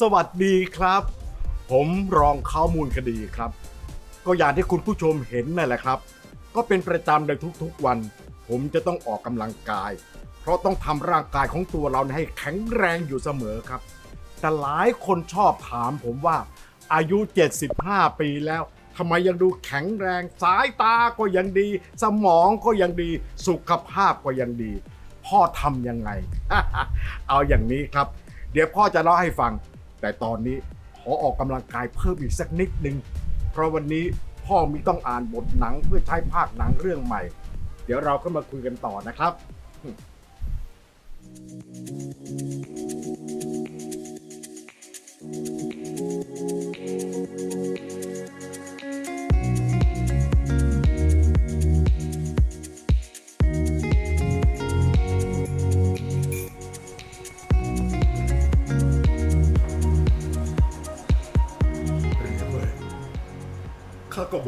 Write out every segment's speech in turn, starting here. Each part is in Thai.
สวัสดีครับ ผมรองข้อมูลคดีครับ ก็อย่างที่คุณผู้ชมเห็นนั่นแหละครับ ก็เป็นประจำในทุกๆวัน ผมจะต้องออกกำลังกาย เพราะต้องทำร่างกายของตัวเราให้แข็งแรงอยู่เสมอครับ แต่หลายคนชอบถามผมว่าอายุ 75 ปีแล้วทำไมยังดูแข็งแรง สายตาก็ยังดี สมองก็ยังดี สุขภาพก็ยังดี พ่อทำยังไง เอาอย่างนี้ครับ เดี๋ยวพ่อจะเล่าให้ฟัง แต่ตอนนี้ขอออกกำลังกายเพิ่มอีกสักนิดนึง เพราะวันนี้พ่อมีต้องอ่านบทหนังเพื่อใช้ภาคหนังเรื่องใหม่ เดี๋ยวเราก็มาคุยกันต่อนะครับ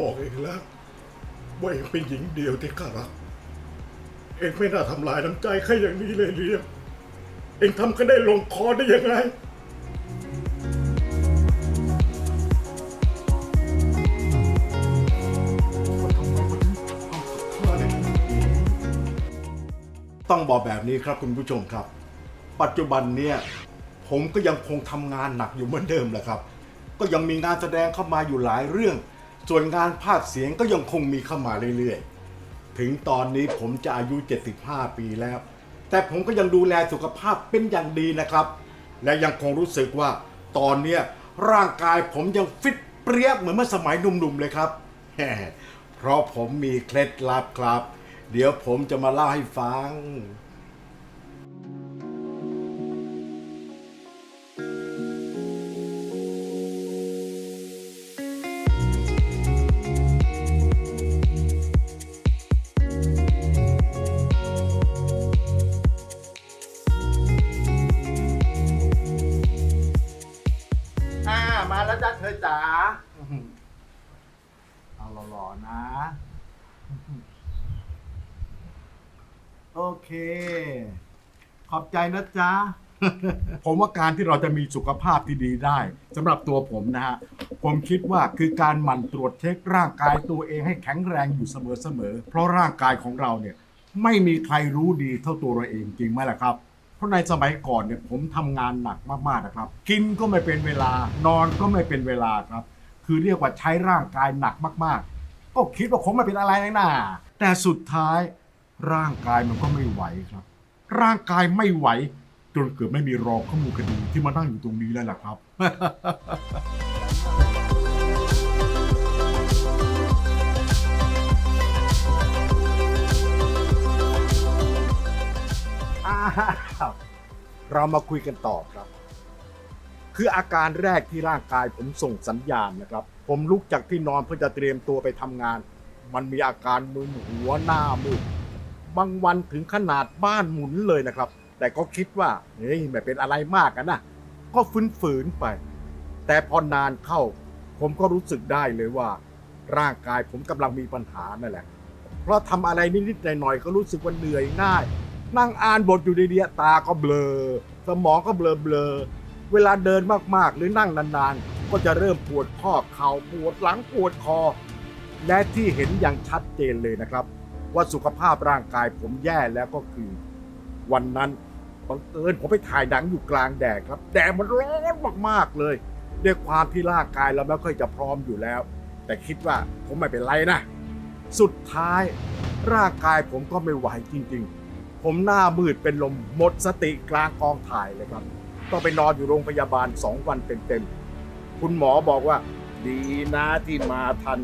บอกเองแล้วว่าเองเป็นหญิงเดียวที่ข้ารัก เองไม่น่าทำลายน้ำใจข้าอย่างนี้เลยเรียมเองทำกันได้ลงคอได้ยังไงต้องบอกแบบนี้ครับคุณผู้ชมครับ ปัจจุบันเนี่ยผมก็ยังคงทำงานหนักอยู่เหมือนเดิมแหละครับ ก็ยังมีงานแสดงเข้ามาอยู่หลายเรื่อง ส่วนงานภาคเสียงก็ยังคงมีเข้ามาเรื่อยๆ ถึงตอนนี้ผมจะอายุ 75 ปีแล้ว แต่ผมก็ยังดูแลสุขภาพเป็นอย่างดีนะครับ และยังคงรู้สึกว่าตอนเนี้ยร่างกายผมยังฟิตเปรี้ยเหมือนเมื่อสมัยหนุ่มๆเลยครับ เพราะผมมีเคล็ดลับครับ เดี๋ยวผมจะมาเล่าให้ฟัง มาแล้วจ้าเธอจ๋าอื้อหือเอาหล่อๆนะโอเค ขอบใจนะจ๊ะ ผมว่าการที่เราจะมีสุขภาพที่ดีได้สำหรับตัวผมนะฮะ ผมคิดว่าคือการหมั่นตรวจเช็คร่างกายตัวเองให้แข็งแรงอยู่เสมอๆ เพราะร่างกายของเราเนี่ย ไม่มีใครรู้ดีเท่าตัวเราเองจริงไหมล่ะครับเพ ราะในสมัยก่อนเนี่ยผมทำงานหนักมากๆนะครับ กินก็ไม่เป็นเวลานอนก็ไม่เป็นเวลาครับ คือเรียกว่าใช้ร่างกายหนักมากๆ ก็คิดว่าคงไม่เป็นอะไรนะแต่สุดท้ายร่างกายมันก็ไม่ไหวครับ ร่างกายไม่ไหว จนเกิดไม่มีรองข้อมูลคดีที่มานั่งอยู่ตรงนี้แล้วล่ะครับ เรามาคุยกันต่อครับ คืออาการแรกที่ร่างกายผมส่งสัญญาณนะครับ ผมลุกจากที่นอนเพื่อจะเตรียมตัวไปทำงาน มันมีอาการมึนหัวหน้ามืดบางวันถึงขนาดบ้านหมุนเลยนะครับ แต่ก็คิดว่าเฮ้ยไม่เป็นอะไรมากกันนะก็ฝืนไป แต่พอนานเข้า ผมก็รู้สึกได้เลยว่า ร่างกายผมกำลังมีปัญหานั่นแหละ เพราะทำอะไรนิดๆหน่อยๆก็รู้สึกว่าเหนื่อยง่าย นั่งอ่านบทอยู่ดีๆตาก็เบลอ สมองก็เบลอเบลอๆเวลาเดินมากๆ หรือนั่งนานๆ ก็จะเริ่มปวดข้อเข่าปวดหลังปวดคอ และที่เห็นอย่างชัดเจนเลยนะครับ ว่าสุขภาพร่างกายผมแย่แล้วก็คือ วันนั้นบังเอิญผมไปถ่ายหนังอยู่กลางแดดครับแดดมันร้อนมากๆเลยด้วยความที่ร่างกายเราไม่ค่อยจะพร้อมอยู่แล้ว แต่คิดว่าผมไม่เป็นไรนะ สุดท้ายร่างกายผมก็ไม่ไหวจริง ๆ ผมหน้ามืดเป็นลมหมดสติกลางกองถ่ายเลยครับต้องไปนอนอยู่โรงพยาบาลสองวันเต็มๆคุณหมอบอกว่า ดีนะที่มาทัน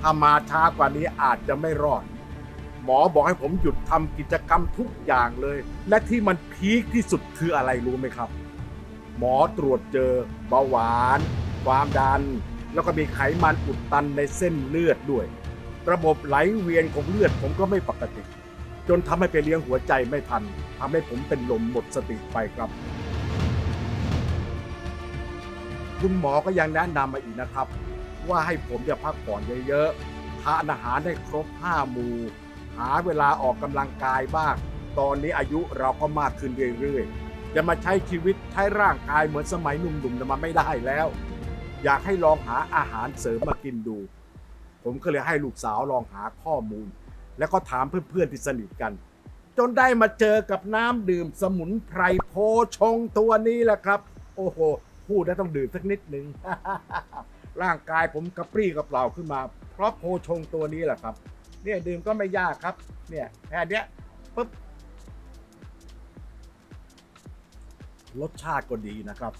ถ้ามาช้ากว่านี้อาจจะไม่รอด หมอบอกให้ผมหยุดทำกิจกรรมทุกอย่างเลย และที่มันพีคที่สุดคืออะไรรู้ไหมครับ หมอตรวจเจอเบาหวาน ความดัน แล้วก็มีไขมันอุดตันในเส้นเลือดด้วย ระบบไหลเวียนของเลือดผมก็ไม่ปกติ จนทำให้ไปเลี้ยงหัวใจไม่ทันทำให้ผมเป็นลมหมดสติไปครับ คุณหมอก็ยังแนะนำมาอีกนะครับ ว่าให้ผมจะพักผ่อนเยอะๆทานอาหารให้ครบห้าหมู่ หาเวลาออกกำลังกายบ้าง ตอนนี้อายุเราก็มากขึ้นเรื่อยๆ จะมาใช้ชีวิตใช้ร่างกายเหมือนสมัยหนุ่มๆน่ะมันไม่ได้แล้ว อยากให้ลองหาอาหารเสริมมากินดู ผมก็เลยให้ลูกสาวลองหาข้อมูล แล้วก็ถามเพื่อนๆที่สนิทกัน จนได้มาเจอกับน้ำดื่มสมุนไพรโพชงตัวนี้แหละครับ โอ้โหพูดแล้วต้องดื่มสักนิดหนึ่งร่างกายผมกระปรี้กระเปล่าขึ้นมา เพราะโพชงตัวนี้แหละครับ เนี่ยดื่มก็ไม่ยากครับ เนี่ยแค่เนี้ยปุ๊บรสชาติก็ดีนะครับ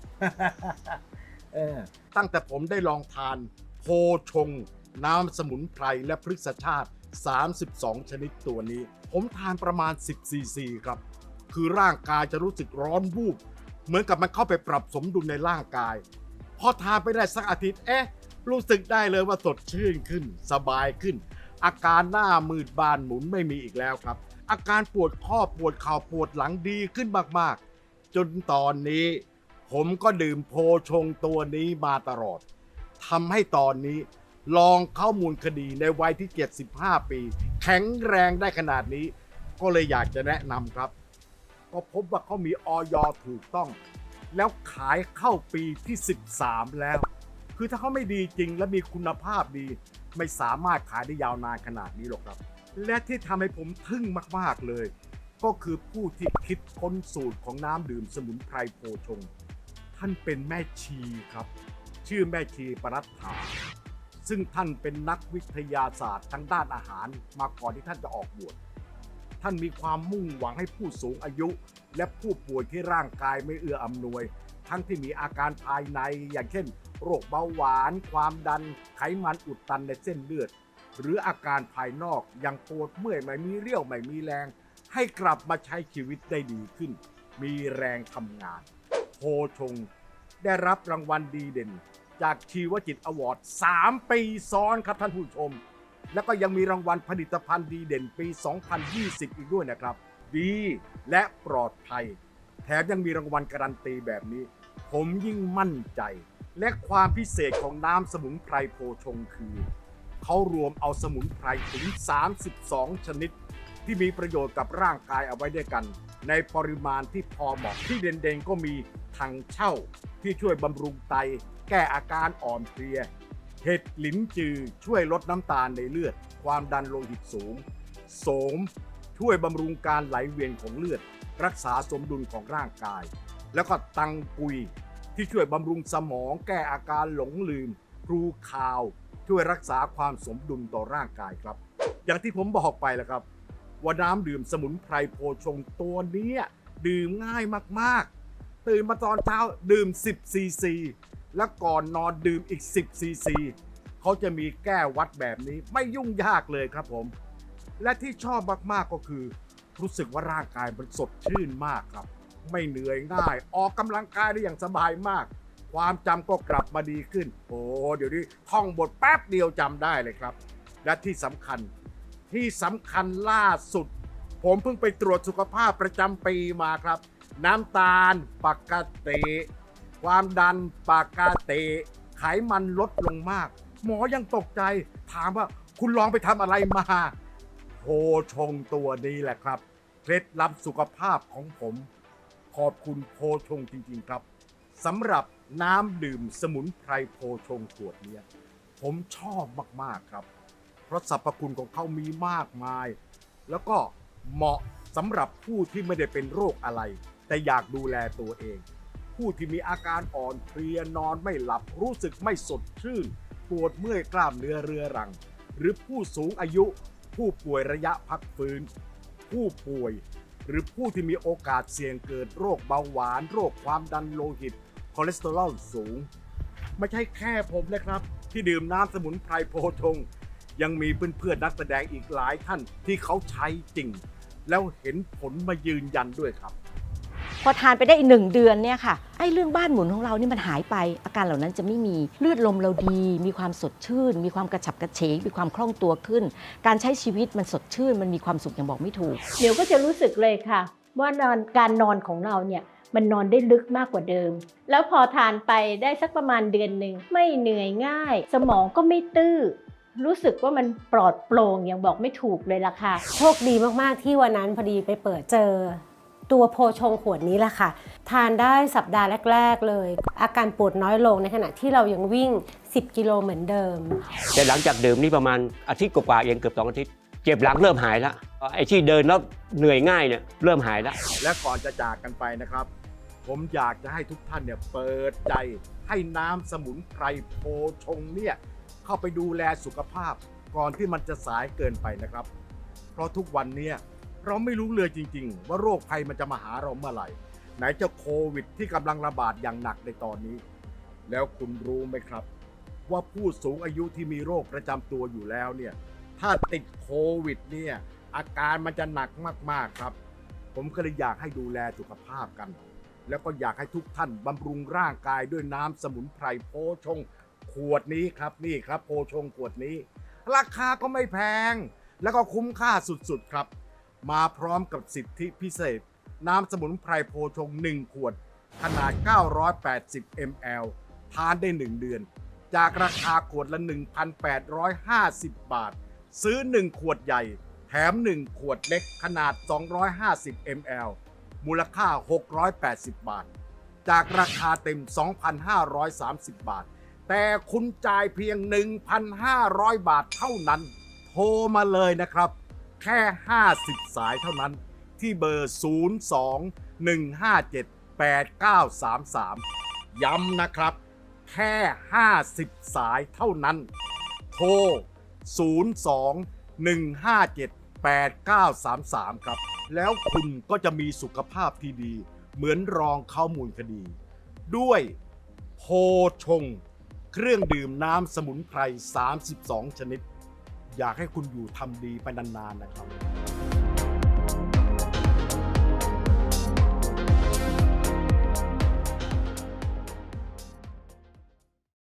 เออตั้งแต่ผมได้ลองทานโพชง น้ำสมุนไพรและพฤกษชาติ 32 ชนิดตัวนี้ ผมทานประมาณ 10 ซีซีครับ คือร่างกายจะรู้สึกร้อนวูบ เหมือนกับมันเข้าไปปรับสมดุลในร่างกาย พอทานไปได้สักอาทิตย์ เอ๊ะ รู้สึกได้เลยว่าสดชื่นขึ้น สบายขึ้น อาการหน้ามืดบานหมุนไม่มีอีกแล้วครับ อาการปวดข้อปวดเข่าปวดหลังดีขึ้นมากๆ จนตอนนี้ ผมก็ดื่มโพชงตัวนี้มาตลอดทำให้ตอนนี้ ลองเข้ามูลคดีในวัยที่ 75 ปี แข็งแรงได้ขนาดนี้ ก็เลยอยากจะแนะนำครับ ก็พบว่าเขามีออยถูกต้อง แล้วขายเข้าปีที่ 13 แล้ว คือถ้าเขาไม่ดีจริงและมีคุณภาพดี ไม่สามารถขายได้ยาวนานขนาดนี้หรอกครับ และที่ทำให้ผมทึ่งมากๆเลย ก็คือผู้ที่คิดค้นสูตรของน้ำดื่มสมุนไพรโพชง ท่านเป็นแม่ชีครับ ชื่อแม่ชีปรัตถา ซึ่งท่านเป็นนักวิทยาศาสตร์ทางด้านอาหารมาก่อนที่ท่านจะออกบวช ท่านมีความมุ่งหวังให้ผู้สูงอายุ และผู้ป่วยที่ร่างกายไม่เอื้ออำนวย ทั้งที่มีอาการภายในอย่างเช่น โรคเบาหวาน ความดัน ไขมันอุดตันในเส้นเลือด หรืออาการภายนอกอย่างปวดเมื่อยไม่มีเรี่ยวไม่มีแรง ให้กลับมาใช้ชีวิตได้ดีขึ้น มีแรงทำงานโพชง ได้รับรางวัลดีเด่น จากชีวจิตอวอร์ด3 ปีซ้อนครับท่านผู้ชม แล้วก็ยังมีรางวัลผลิตภัณฑ์ดีเด่นปี 2020 อีกด้วยนะครับ ดีและปลอดภัย แถมยังมีรางวัลการันตีแบบนี้ ผมยิ่งมั่นใจ และความพิเศษของน้ำสมุนไพรโพชงคือ เขารวมเอาสมุนไพรถึง 32 ชนิด ที่มีประโยชน์กับร่างกายเอาไว้ด้วยกัน ในปริมาณที่พอเหมาะที่เด่นๆก็มีถังเช่าที่ช่วยบำรุงไต แก้อาการอ่อนเพลีย เห็ดหลินจือช่วยลดน้ำตาลในเลือด ความดันโลหิตสูง โสม ช่วยบำรุงการไหลเวียนของเลือด รักษาสมดุลของร่างกาย แล้วก็ตังกุยที่ช่วยบำรุงสมอง แก้อาการหลงลืมพลูคาว ช่วยรักษาความสมดุลต่อร่างกายครับ อย่างที่ผมบอกไปแล้วครับ ว่าน้ำดื่มสมุนไพรโพชงตัวนี้ดื่มง่ายมากๆ ตื่นมาตอนเช้าดื่ม10ซีซี แล้วก่อนนอนดื่มอีก 10ซีซีเขาจะมีแก้ววัดแบบนี้ไม่ยุ่งยากเลยครับผม และที่ชอบมากๆก็คือ รู้สึกว่าร่างกายมันสดชื่นมากครับ ไม่เหนื่อยง่าย ออกกำลังกายได้อย่างสบายมาก ความจำก็กลับมาดีขึ้น โอ้เดี๋ยวนี้ท่องบทแป๊บเดียวจำได้เลยครับ และที่สำคัญที่สำคัญล่าสุด ผมเพิ่งไปตรวจสุขภาพประจำปีมาครับ น้ำตาลปกติ ความดันปากาเติไขมันลดลงมาก หมอยังตกใจ ถามว่าคุณลองไปทำอะไรมาโพชงตัวนี้แหละครับ เคล็ดลับสุขภาพของผม ขอบคุณโพชงจริงๆครับสำหรับน้ำดื่มสมุนไพรโพชงขวดเนี้ยผมชอบมากๆครับ เพราะสรรพคุณของเขามีมากมาย แล้วก็เหมาะสำหรับผู้ที่ไม่ได้เป็นโรคอะไร แต่อยากดูแลตัวเอง ผู้ที่มีอาการอ่อนเพลียนอนไม่หลับรู้สึกไม่สดชื่น ปวดเมื่อยกล้ามเนื้อเรื้อรัง หรือผู้สูงอายุ ผู้ป่วยระยะพักฟื้น ผู้ป่วย หรือผู้ที่มีโอกาสเสี่ยงเกิดโรคเบาหวาน โรคความดันโลหิต คอเลสเตอรอลสูง ไม่ใช่แค่ผมนะครับ ที่ดื่มน้ำสมุนไพรโพชงยังมีเพื่อนๆนักแสดงอีกหลายท่านที่เขาใช้จริง แล้วเห็นผลมายืนยันด้วยครับ พอทานไปได้อีกหนึ่งเดือนเนี่ยค่ะไอ้เรื่องบ้านหมุนของเรานี่มันหายไป อาการเหล่านั้นจะไม่มีเลือดลมเราดี มีความสดชื่น มีความกระฉับกระเฉงมีความคล่องตัวขึ้น การใช้ชีวิตมันสดชื่น มันมีความสุขอย่างบอกไม่ถูก เดี๋ยวก็จะรู้สึกเลยค่ะ ว่านอนการนอนของเราเนี่ยมันนอนได้ลึกมากกว่าเดิม แล้วพอทานไปได้สักประมาณเดือนหนึ่งไม่เหนื่อยง่าย สมองก็ไม่ตื้อ รู้สึกว่ามันปลอดโปร่งอย่างบอกไม่ถูกเลยล่ะค่ะ โชคดีมาก ๆ ที่วันนั้นพอดีไปเปิดเจอ ตัวโพชงขวดนี้แหละค่ะ ทานได้สัปดาห์แรก ๆ เลย อาการปวดน้อยลงในขณะที่เรายังวิ่ง 10 กิโลเหมือนเดิม แต่หลังจากดื่มนี่ประมาณอาทิตย์กว่าๆเองเกือบสองอาทิตย์ เจ็บหลังเริ่มหายแล้วไอ้ที่เดินแล้วเหนื่อยง่ายเนี่ยเริ่มหายแล้วและก่อนจะจากกันไปนะครับ ผมอยากจะให้ทุกท่านเนี่ยเปิดใจให้น้ำสมุนไพรโพชงเนี่ยเข้าไปดูแลสุขภาพ ก่อนที่มันจะสายเกินไปนะครับ เพราะทุกวันเนี่ย เราไม่รู้เลยจริง ๆ ว่าโรคภัยมันจะมาหาเราเมื่อไหร่ ไหนจะโควิดที่กำลังระบาดอย่างหนักในตอนนี้ แล้วคุณรู้ไหมครับ ว่าผู้สูงอายุที่มีโรคประจำตัวอยู่แล้วเนี่ยถ้าติดโควิดเนี่ยอาการมันจะหนักมากๆครับ ผมก็เลยอยากให้ดูแลสุขภาพกัน แล้วก็อยากให้ทุกท่านบำรุงร่างกายด้วยน้ำสมุนไพรโพชง ขวดนี้ครับนี่ครับโพชงขวดนี้ ราคาก็ไม่แพง แล้วก็คุ้มค่าสุดๆครับ มาพร้อมกับสิทธิพิเศษ น้ำสมุนไพรโพชง 1 ขวด ขนาด 980 ml ทานได้ 1 เดือน จากราคาขวดละ 1,850 บาท ซื้อ 1 ขวดใหญ่ แถม 1 ขวดเล็กขนาด 250 ml มูลค่า 680 บาท จากราคาเต็ม 2,530 บาท แต่คุณจ่ายเพียง 1,500 บาทเท่านั้น โทรมาเลยนะครับ แค่ 50 สายเท่านั้นที่เบอร์ 02 157 8933 ย้ำนะครับ แค่ 50 สายเท่านั้น โทร 02 157 8933 ครับ แล้วคุณก็จะมีสุขภาพที่ดี เหมือนรองเข้ามูลคดี ด้วยโพชง เครื่องดื่มน้ำสมุนไพร 32 ชนิด อยากให้คุณอยู่ทำดีไปนานๆนะครับ